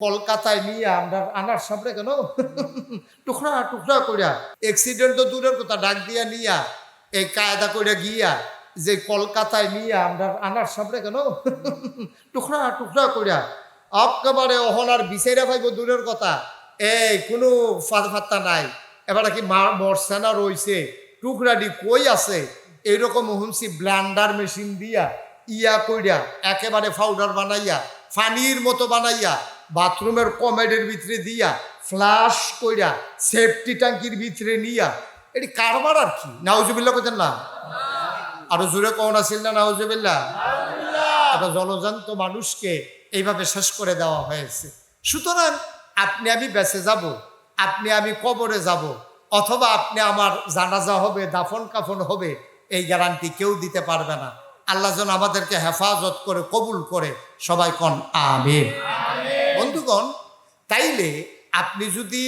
কলকাতায় নিয়ে আমরা আনার সামনে কেন? টুকরা টুকরা করিয়া অ্যাক্সিডেন্ট তো দূরের কথা ডাক দিয়া নিয়া এই কায়দা কইরা গিয়া যে কলকাতায় নিয়ে আমরা আনার সামনে কেন? টুকরা টুকরা কইরা। একেবারে অহনার বিচাইরা পাইব দূরের কথা। এই কোনো ফাত্তা নাই। এবারে কি মার মরছে না রইছে? টুকরাডি কই আছে? এইরকম হুমসি ব্লান্ডার মেশিন দিয়া ইয়া কইরা একেবারে পাউডার বানাইয়া ফানির মতো বানাইয়া বাথরুমের কমেডের ভিতরে দিয়া ফ্লাশ কইরা সেফটি ট্যাঙ্কির ভিতরে নিয়া এটি কারবার আর কি? নাউজুবিল্লা কোথায় না? আরও জোরে কখন আসিল না নাউজুবিল্লা একটা জলজান্ত মানুষকে এইভাবে শেষ করে দেওয়া হয়েছে। সুতরাং আপনি আমি বেঁচে যাব আপনি আমি কবরে যাব অথবা আপনি আমার জানাজা হবে দাফন কাফন হবে এই গ্যারান্টি কেউ দিতে পারবে না। আল্লাহ যেন আমাদেরকে হেফাজত করে কবুল করে সবাই কন আমিন। বন্ধুগণ তাইলে আপনি যদি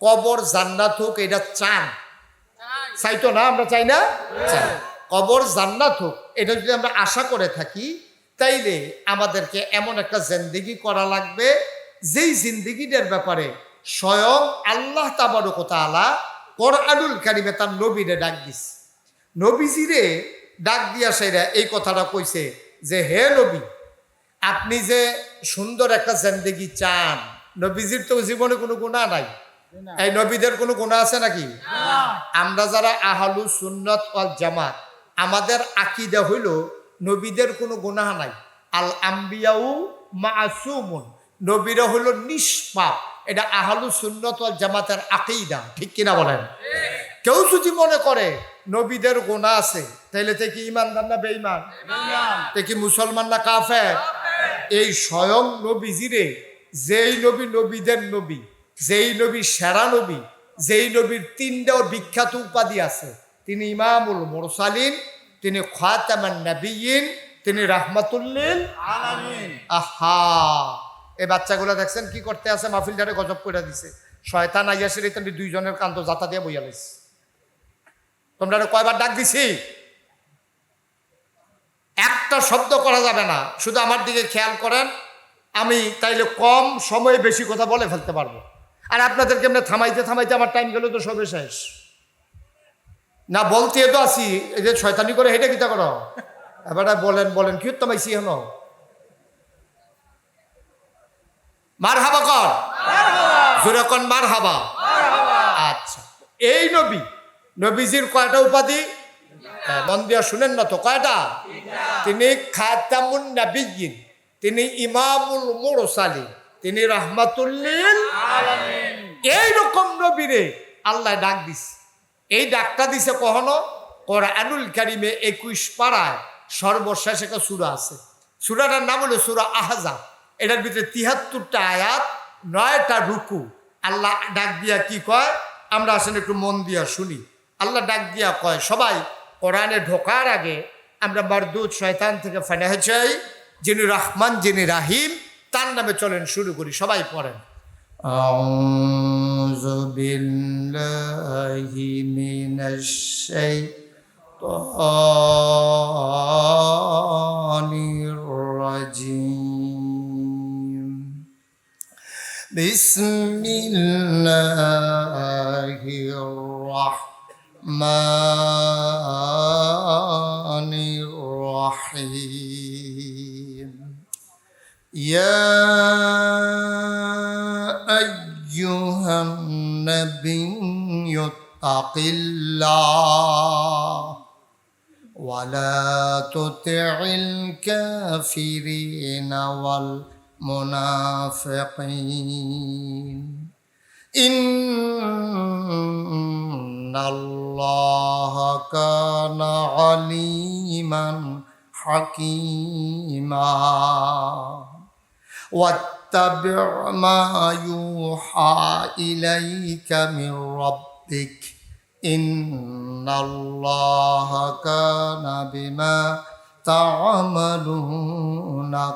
কবর জান্নাত হোক এটা চান। চাই। তো না? আমরা চাই না? চাই। কবর জান্নাত হোক এটা যদি আমরা আশা করে থাকি তাইলে আমাদেরকে এমন একটা জিন্দিগি করা লাগবে যেই জিন্দিগিটার ব্যাপারে স্বয়ং আল্লাহ তাবারকতালা কোরআনুল কারিমে তার নবীরে ডাক দিস নবীজিরে ডাক দিয়া সেরা এই কথাটা কইছে যে হে নবী আপনি যে সুন্দর একটা জিন্দিগি চান নবীজির তো জীবনে কোনো গুণা নাই। এই নবীদের কোনো গুণা আছে নাকি? আমরা যারা আহালু সুন্নত ওয়াল জামাত আমাদের আকিদা হইল নবীদের কোনো গুনাহ নাই। আল আম্বিয়াউ মাসুমুন নবীরা হইল নিষ্পাপ। এটা আহালু সুন্নত ওয়াল জামাতের আকিদা ঠিক কিনা বলেন? কেউ যদি মনে করে নবীদের গোনা আছে তাহলে তে কি ইমানদার না বেঈমান। তে কি মুসলমান না কাফের? এই স্বয়ং নবী নবীজিরে যেই নবী নবীদের নবী, যেই নবী সেরা নবী, যেই নবীর তিনটা বিখ্যাত উপাধি আছে। তিনি ইমামুল মোরসালিন, তিনি খাতামান নবীন তিনি রাহমাতুল্লিল আহা! এই বাচ্চাগুলো দেখছেন কি করতে আছে? মাহফিলটারে গজব করে দিছে। শয়তান আইয়াসের এই দুইজনের কান্ত জাতা দিয়ে বইয়া তোমরা কয়বার ডাক দিছি? একটা শব্দ করা যাবে না। শুধু আমার দিকে খেয়াল করেন আমি তাইলে কম সময়ে বেশি কথা বলে ফেলতে পারব। আর আপনাদেরকে এমনি থামাইতে থামাইতে আমার টাইম গেল তো সবে শেষ। না বলতে তো আসি এই যে শয়তানি করে হেঁটে কিতা করো? এবারে বলেন বলেন কি থামাইছি হেন মার হাবা কর। জোরে কন মার হাবা আচ্ছা। এই নবী নবীজির কয়টা উপাধি? মন দিয়া শুনেন না তো কয়টা তিনি খাতামুন নাবিয়িন তিনি ইমামুল মুরসালিন, তিনি রাহমাতুল্লিল এইরকম নবীরে আল্লাহ ডাক এই ডাকটা দিছে কখনো? কোরআনুল কারিমে একুশ পাড়ায় সর্বশেষ একটা সুরা আছে। সুরাটার নাম হলো সুরা আহাজা এটার ভিতরে তিহাত্তরটা আয়াত, নয়টা রুকু। আল্লাহ ডাক দিয়া কি কয়? আমরা আসলে একটু মন দিয়া শুনি। আল্লাহ ডাক দিয়া কয়, সবাই কোরআনে ঢোকার আগে আমরা মারদুদ শয়তান থেকে ফানাহ চাই যিনি রহমান যিনি রাহিম তার নামে চলেন শুরু করি সবাই পড়েন أعوذ بالله من الشيطان الرجيم بسم الله الرحمن الرحيم. يا أيها النبي اتق الله ولا تطع الكافرين والمنافقين. إن الله كان عليما حكيما واتبع ما يوحى إليك من ربك إن الله كان بما تعملون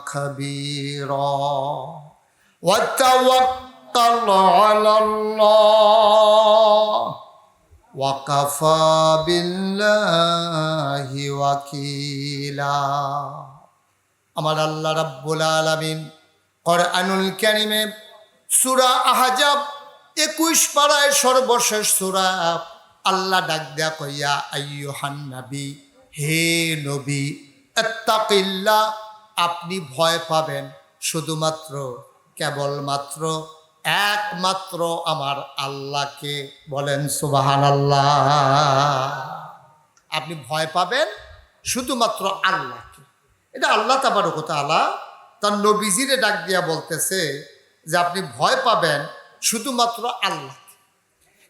خبيرا وتوكل على الله ওয়াকাফা বিল্লাহি ওয়াকিলা আমার আল্লাহ রাব্বুল আলামিন কোরআনুল কারিমে সূরা আহজাব একুশ পাড়ায় সর্বশেষ সূরা আল্লাহ ডাক দেয়া কইয়া, আইয়ুহান নবী, হে নবী এত্তাকিল্লা আপনি ভয় পাবেন। শুধুমাত্র, কেবলমাত্র একমাত্র আমার আল্লাহকে বলেন সুবাহান আল্লাহ আপনি ভয় পাবেন শুধুমাত্র আল্লাহকে। এটা আল্লাহ তাবারক তাআলা তার নবীজিরে ডাক দিয়া বলতেছে যে আপনি ভয় পাবেন শুধুমাত্র আল্লাহ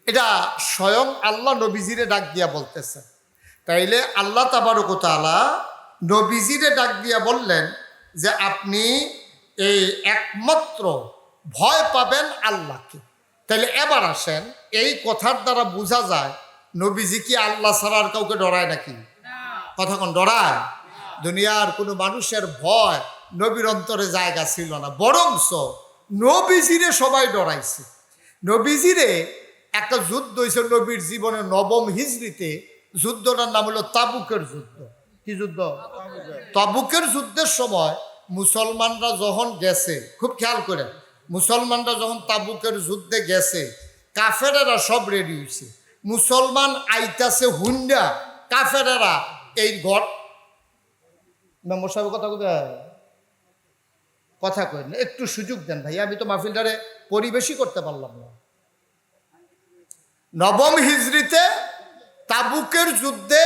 এটা স্বয়ং আল্লাহ নবীজিরে ডাক দিয়া বলতেছে। তাইলে আল্লাহ তাবারক তাআলা নবীজিরে ডাক দিয়া বললেন যে আপনি এই একমাত্র ভয় পাবেন আল্লাহকে। তাহলে এবার আসেন, এই কথার দ্বারা বোঝা যায়, নবীজি কি আল্লাহ ছাড়া আর কাউকে ডরায় নাকি? কথা কোন, ডরায়? দুনিয়ার কোনো মানুষের ভয় নবীর অন্তরে জায়গা ছিল না বরংস নবীজিরে সবাই ডরাইছে। নবীজিরে একটা যুদ্ধ হয়েছে নবীর জীবনে নবম হিজড়িতে, যুদ্ধটার নাম হলো তাবুকের যুদ্ধ। কি যুদ্ধ? তাবুকের যুদ্ধের সময় মুসলমানরা যখন গেছে, খুব খেয়াল করে মুসলমানরা যখন তাবুকের যুদ্ধে গেছে, কাফেরেরা সব রেডি হয়েছে মুসলমান আইতাছে হুন্ডা, কাফেরেরা এই ঘর। মেম্বর সাহেব কথা কবে কথা কই একটু সুযোগ দেন ভাই, আমি তো মাহফিলটারে পরিবেশই করতে পারলাম না। নবম হিজড়িতে তাবুকের যুদ্ধে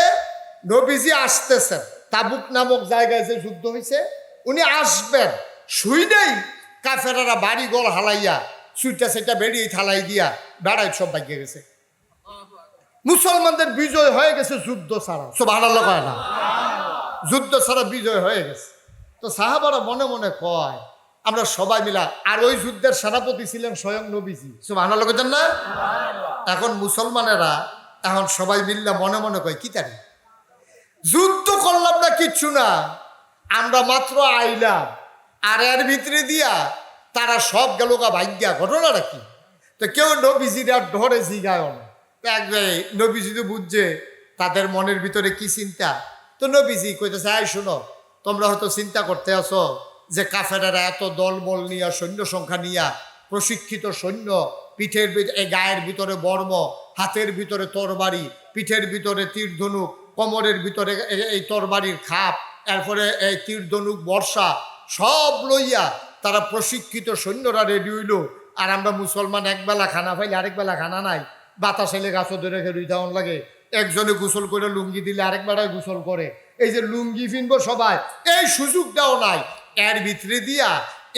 নবীজি আসতেছেন। তাবুক নামক জায়গায় যে যুদ্ধ হয়েছে উনি আসবেন। শুই নেই। কাফেরারা বাড়ি গোল হালাইয়া সুইটা সেটা বেরিয়ে থালাই দিয়া বেড়াই সব ভাগ্যে গেছে। মুসলমানদের বিজয় হয়ে গেছে যুদ্ধ ছাড়া। সব আনাল্লা কয় না? যুদ্ধ ছাড়া বিজয় হয়ে গেছে। তো সাহাবারা মনে মনে কয়, আমরা সবাই মিলা আর ওই যুদ্ধের সেনাপতি ছিলেন স্বয়ং নবীজি। সব আনাল্লা করতেন না? এখন মুসলমানেরা এখন সবাই মিললে মনে মনে কয়, কি তারি? যুদ্ধ করলাম না, কিচ্ছু না। আমরা মাত্র আইলাম। আর এর ভিতরে দিয়া তারা সব গেল গা ভাগ্যা ঘটনাটা কি তো কেউ নবীজির ধরে জিগায় না তো এক নবীজি তো বুঝছে তাদের মনের ভিতরে কি চিন্তা। তো নবীজি কইতেছে আই শোনো, তোমরা হয়তো চিন্তা করতে আসো যে কাফেরারা এত দলবল নিয়া, সৈন্য সংখ্যা নিয়া, প্রশিক্ষিত সৈন্য, পিঠের ভিত- এই গায়ের ভিতরে বর্ম, হাতের ভিতরে তরবারি, পিঠের ভিতরে তীর ধনুক কোমরের ভিতরে এই তরবারির খাপ, এরপরে এই তীর ধনুক বর্ষা সব লইয়া তারা প্রশিক্ষিত সৈন্যরা রেডি হইল। আর আমরা মুসলমান একবেলা খানা পাইলে আরেক বেলা খানা নাই। বাতাস এলে গাছও ধরে খেলুই দেওয়ান লাগে। একজনে গোসল করে লুঙ্গি দিলে আরেক বেড়ায় গোসল করে। এই যে লুঙ্গি ফিনবো সবাই, এই সুযোগ সুযোগটাও নাই। এর ভিতরে দিয়া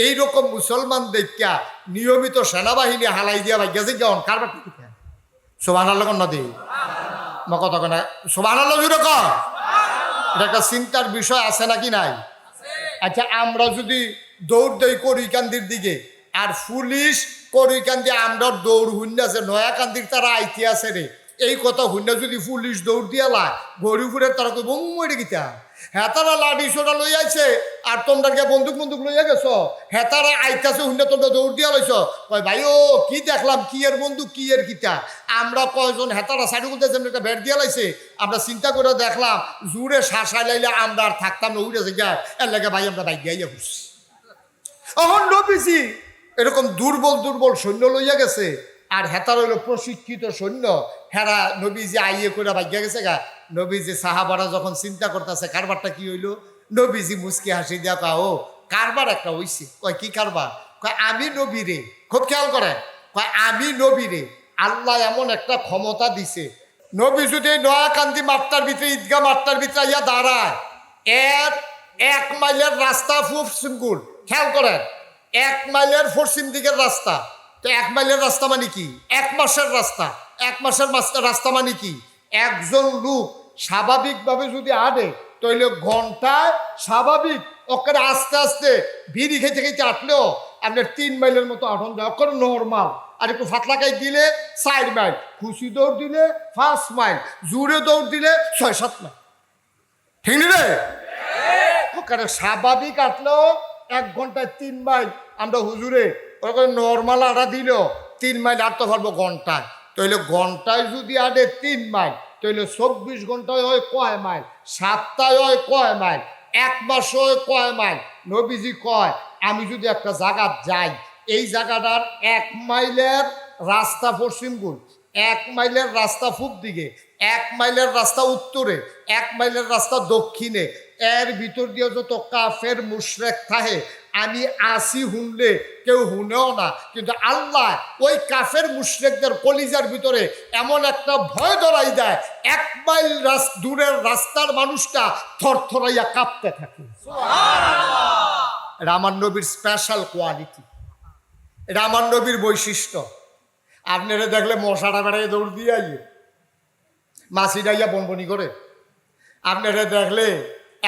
এইরকম মুসলমান দেখা নিয়মিত সেনাবাহিনী হালাই দিয়া ভাই গেছে কেমন কারবার সোভান আল্লাহ নদী মা কথা কেন সোভান আল্লাহ এটা একটা চিন্তার বিষয় আছে নাকি নাই? আচ্ছা আমরা যদি দৌড় দেই করিকান্দির দিকে, আর পুলিশ করিকান্দি আমরা দৌড় হুন্ডা আছে, নয়াকান্দির তারা আইতি আছে রে। এই কথা হুন্ডা যদি পুলিশ দৌড় দিয়ালা গরিপুরের তারা কই বম মরে গিতা হেতারা লাঠি সোটা লই আইছে, আর তোমরা কে বন্দুক বন্দুক লইয়া গেছো? হেতারা আইতাছে হুন্ডা তোমরা দৌড় দিয়া লইছ? কয়, ভাই, ও, কি দেখলাম, কি এর বন্দুক, কি এর কিতা? আমরা কয়জন হেতারা সাইড করতে একটা ব্যাট দিয়া লাইছে, আমরা চিন্তা করে দেখলাম, জুড়ে শাসাই লাইলে আমরা আর থাকতাম না উড়ে গিয়া এর লাগে ভাই, আমরা বাইক গাইয়া ঘুরছি। অহন নবীজি এরকম দুর্বল দুর্বল সৈন্য লইয়া গেছে আর হেতার হইল প্রশিক্ষিত সৈন্য। হেরা নবীজি আইয়ে করে ভাগ্যা গেছে গা। নবীজি সাহাবারা যখন চিন্তা করতেছে, কারবারটা কি হইল? নবীজি মুসকি হাসি দিয়া কা ও, কারবার একটা হইছে। কয়, কি কারবার? কয়, আমি নবী রে। খুব খেয়াল করেন। কয়, আমি নবী রে। আল্লাহ এমন একটা ক্ষমতা দিছে। নবী যদি নয়াকান্দি মাঠটার ভিতরে ঈদগা মাঠটার ভিতরে ইয়া দাঁড়ায়, এর এক মাইলের রাস্তা খুব সিঙ্গুল খেয়াল করেন, এক মাইলের পশ্চিম দিকের রাস্তা। তো এক মাইলের রাস্তা মানে কি? এক মাসের রাস্তা। এক মাসের মাস- রাস্তা মানে কি? একজন লোক স্বাভাবিকভাবে যদি আনে তাহলে ঘন্টায় স্বাভাবিক ওখানে আস্তে আস্তে ভিড়ি খেতে খেতে আটলেও আপনার তিন মাইলের মতো আটন যায় ওখানে নর্মাল আর একটু ফাতলাকাই দিলে চার মাইল। খুশি দৌড় দিলে ফার্স্ট মাইল। জুড়ে দৌড় দিলে ছয় সাত মাইল। ঠিক রে? ওখানে স্বাভাবিক আটলেও এক ঘন্টায় তিন মাইল। আমরা হুজুরে ওরকম নর্মাল আটা দিল, তিন মাইল আটতে পারব ঘন্টায়। তাহলে ঘন্টায় যদি আটে তিন মাইল তাহলে চব্বিশ ঘন্টায় হয় কয় মাইল সাতটায় হয় কয় মাইল, এক মাস হয় কয় মাইল। নবীজি কয়, আমি যদি একটা জায়গা যাই, এই জায়গাটার এক মাইলের রাস্তা পশ্চিমগুল এক মাইলের রাস্তা পূব দিকে, এক মাইলের রাস্তা উত্তরে, এক মাইলের রাস্তা দক্ষিণে, এর ভিতর দিয়ে যত কাফের মুশরেক থাহে আমি আসি হুনলে কেউ হুনেও না। কিন্তু আল্লাহ ওই কাফের মুশরেকদের কলিজার ভিতরে এমন একটা ভয় ধরাই দেয় এক মাইল দূরের রাস্তার মানুষটা থরথরাইয়া কাঁপতে থাকে। আমার নবীর স্পেশাল কোয়ালিটি আমার নবীর বৈশিষ্ট্য। আপনারা দেখলে মশাটা বেড়াই দৌড় দিয়ে আইয়ে। মাছি ডাইয়া বনবনি করে। আপনারা দেখলে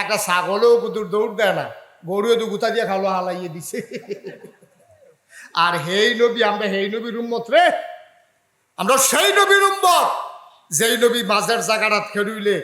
একটা ছাগলও কুতুর দৌড় দেয় না। গরুও তো গুতা দিয়ে খালো হালাইয়ে দিছে। আর হেই নবী, আমরা হেই নবীর উম্মত রে আমরা সেই নবীর উম্মত। যেই নবী মাঝের জায়গাটা খেরুইলে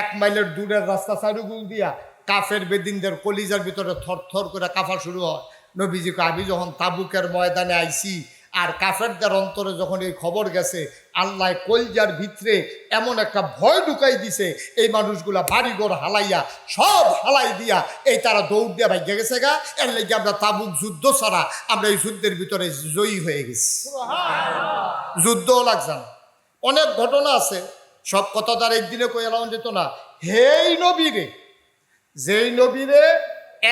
এক মাইলের দূরের রাস্তা চারুগুল দিয়া কাফের বেদিনদের কলিজার ভিতরে থর থর করে কাফা শুরু হয়। নবীজি আমি যখন তাবুকের ময়দানে আইছি আর কাফেরদের অন্তরে যখন এই খবর গেছে আল্লাহ কলজার ভিতরে এমন একটা ভয় ঢুকাই দিছে এই মানুষগুলা বাড়িঘর হালাইয়া সব হালাই দিয়া এই তারা দৌড় দিয়া ভাগ্য গেছে গা এর লেগে আমরা তাবুক যুদ্ধ ছাড়া আমরা এই যুদ্ধের ভিতরে জয়ী হয়ে গেছি। যুদ্ধও লাগছে না। অনেক ঘটনা আছে সব কথা তার একদিনে কই এলাম যেত না। হেই নবীরে যেই নবীরে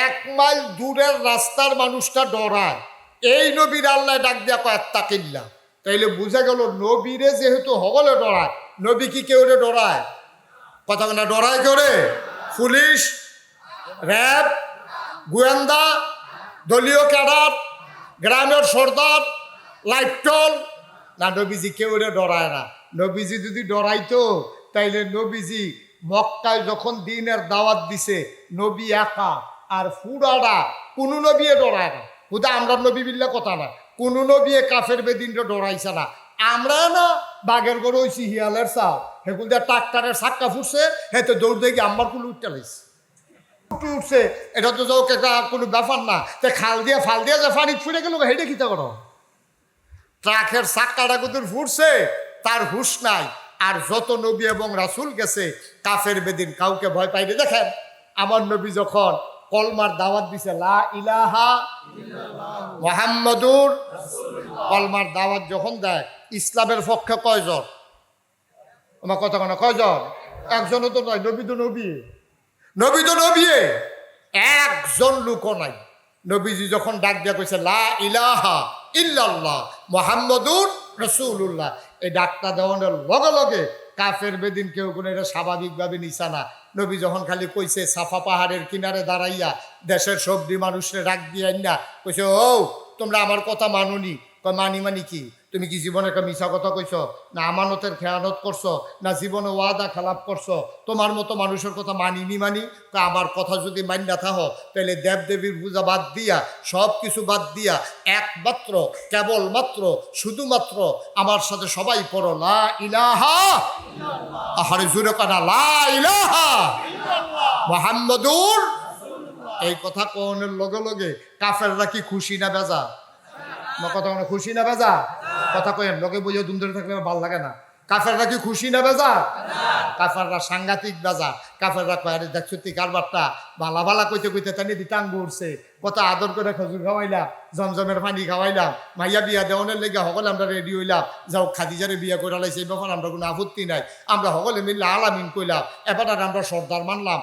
এক মাইল দূরের রাস্তার মানুষটা ডরায়। এই নবীর আল্লাহ ডাক দিয়া কয় তাকিল্লা তাইলে বুঝা গেল নবীরে যেহেতু হগলে ডরায়, নবী কি কেউ রে ডরায়? কথা না, ডরায় কেউ রে পুলিশ, র্যাব, গোয়েন্দা, দলীয় ক্যাডার, গ্রামের সর্দার লাইটল না, নবীজি কেউ রে ডরায় না। নবীজি যদি ডরাইতো, তাইলে নবীজি মক্কায় যখন দিনের দাওয়াত দিছে, নবী একা, আর ফুরাডা কোনো নবীয়ে ডরায় না। হুদা, আমরা নবী বিল্লা কথা না। কোনো নবীয়ে কাফের বেদিনটা ডরাইছে না। আমরা না বাঘের গরু হইছি হিয়ালের চাও হেকুল দিয়ে ট্রাক্টারের সাক্কা ফুটছে হেতে দৌড় দেখি আমার কোনো উঠতে লাইছে। উঠে উঠছে, এটা তো যাও একটা কোনো ব্যাপার না। তে খাল দিয়ে ফাল দিয়ে যে পানি ফুটে গেল হেঁটে খিতে করো? ট্রাকের সাক্কাটা কুতুর ফুটছে, তার হুশ নাই। আর যত নবী এবং রাসুল গেছে, কাফের বেদিন কাউকে ভয় পাইনি দেখেন, আমার নবী যখন কলমার দাওয়াত দিছে, লা ইলাহা মোহাম্মদুর কলমার দাওয়াত যখন দেয়, ইসলামের পক্ষে কয়জন? আমার কথা কেন কয়জন? একজনও তো নয় নবী তো নবী। নবী তো নবী। একজন লোকও নাই। নবীজি যখন ডাক দিয়া কইছে, লা ইলাহা ইল্লাল্লাহ মোহাম্মদুর রসুল্লাহ এই ডাকটা দেওয়ানোর লগে লগে কাফের বেদিন কেউ কোনো এটা স্বাভাবিকভাবে নিশা না। নবী যখন খালি কইছে, সাফা পাহাড়ের কিনারে দাঁড়াইয়া দেশের সবজি মানুষরে রাগ দিয়ে না কইছে, ও, তোমরা আমার কথা মানুনি মানি মানি কি? তুমি কি জীবনে একটা মিশা কথা কইছো? না আমানতের খেয়ানত করছ, না জীবনে ওয়াদা খেলাপ করছ? তোমার মতো মানুষের কথা মানিনি মানি, তা আমার কথা যদি মান্যা থাকো তাহলে দেব দেবীর পূজা বাদ দিয়া, সব কিছু বাদ দিয়া, একমাত্র, কেবলমাত্র, শুধুমাত্র আমার সাথে সবাই পড়ো, লা ইলাহা আহারে জুড়ে কানা লা ইলাহা মোহাম্মদুর এই কথা কোনের লগে লগে কাফেররা কি খুশি না বেজা? কথা খুশি না বেজা? কথা কয়েন লোকে বুঝে দুম ধরে থাকলে ভালো লাগে না। কাফেররা কি খুশি না বেজা কাফেররা সাংঘাতিক বেজা কাফেররা কয়, আরে দেখছ তুই কারবারটা বালা বালা কইতে কইতে তানি দিতাঙ্গ উঠছে। কত আদর করে খজুর খাওয়াইলাম, জমজমের পানি খাওয়াইলাম, মাইয়া বিয়া দেওয়ানের লেগে সকলে আমরা রেডি হইলাম। যাও, খাদিজারে বিয়া করে লাইছে, এই ব্যাপার আমরা কোনো আপত্তি নাই। আমরা সকলে মিললে আলামিন কইলাম। এবার আমরা সর্দার মানলাম।